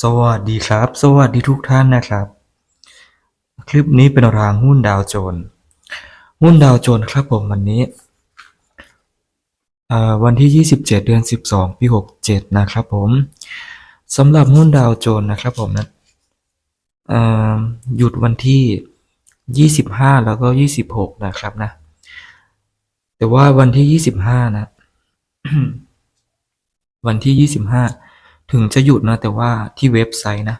สวัสดีครับ สวัสดีทุกท่านนะครับ คลิปนี้เป็นรางหุ้นดาวโจนส์หุ้นดาวโจนส์ครับผมวันนี้วันที่ 27 เดือน 12 ปี 67 นะครับผมสำหรับหุ้นดาวโจนส์นะครับผมนะหยุดวันที่ 25 แล้วก็ 26 นะครับนะ แต่ว่าวันที่ 25 นะ วันที่ 25 ถึงจะหยุดนะ แต่ว่าที่เว็บไซต์นะ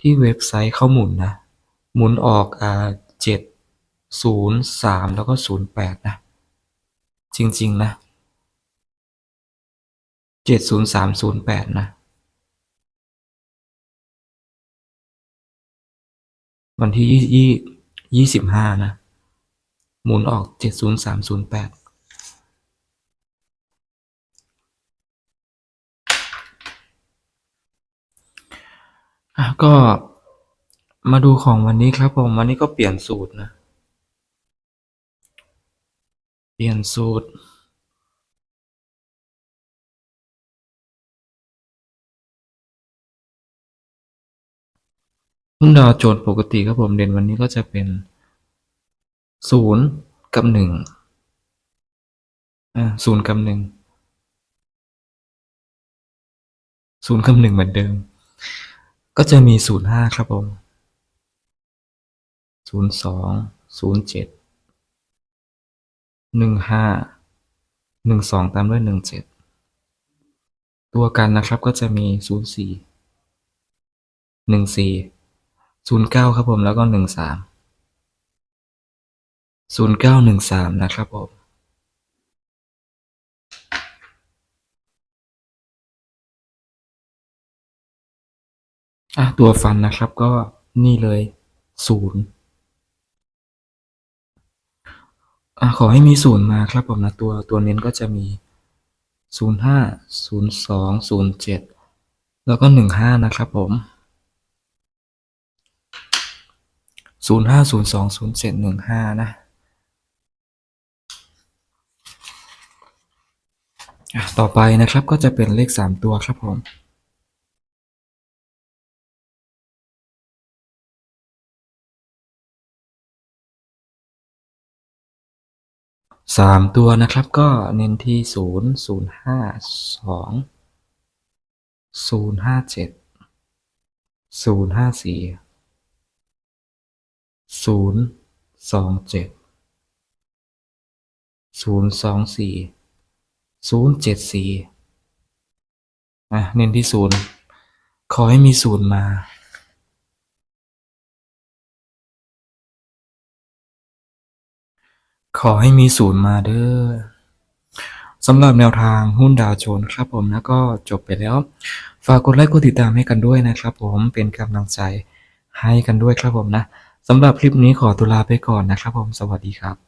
ที่เว็บไซต์เขาหมุนนะ หมุนออกอ่าเจ็ดศูนย์สามแล้วก็ศูนย์แปดนะ จริง ๆ นะเจ็ดศูนย์สามศูนย์แปดนะ วันที่ยี่ยี่ยี่สิบห้านะ หมุนออกเจ็ดศูนย์สามศูนย์แปด ก็มาดูของวันนี้ครับผมวันนี้ก็เปลี่ยนสูตรนะ เปลี่ยนสูตรหุ้นดาวโจนส์ปกติครับผมเด่นวันนี้ก็จะเป็นศูนย์กับหนึ่งอ่าศูนย์กับหนึ่งศูนย์กับหนึ่งเหมือนเดิม ก็จะมีศูนย์ห้าครับผมศูนย์สองศูนย์เจ็ดหนึ่งห้าหนึ่งสองตามด้วยหนึ่งเจ็ดตัวกันนะครับก็จะมีศูนย์สี่หนึ่งสี่ศูนย์เก้าครับผมแล้วก็หนึ่งสามศูนย์เก้าหนึ่งสามนะครับผม อะตัวฟันนะครับก็นี่เลยศูนย์อะขอให้มีศูนย์มาครับผมนะตัวตัวเน้นก็จะมีศูนย์ห้าศูนย์สองศูนย์เจ็ดแล้วก็หนึ่งห้านะครับผมศูนย์ห้าศูนย์สองศูนย์เจ็ดหนึ่งห้านะอะต่อไปนะครับก็จะเป็นเลขสามตัวครับผม สามตัวนะครับก็เน้นที่ศูนย์ศูนย์ห้าสองศูนย์ห้าเจ็ดศูนย์ห้าสี่ศูนย์สองเจ็ดศูนย์สองสี่ศูนย์เจ็ดสี่อะเน้นที่ศูนย์ขอให้มีศูนย์มา ขอให้มีศูนย์มาเด้อสำหรับแนวทางหุ้นดาวโจนส์ครับผมนะก็จบไปแล้ว ฝากกดไลค์กดติดตามให้กันด้วยนะครับผมเป็นกำลังใจให้กันด้วยครับผมนะสำหรับคลิปนี้ขอตุลาไปก่อนนะครับผมสวัสดีครับ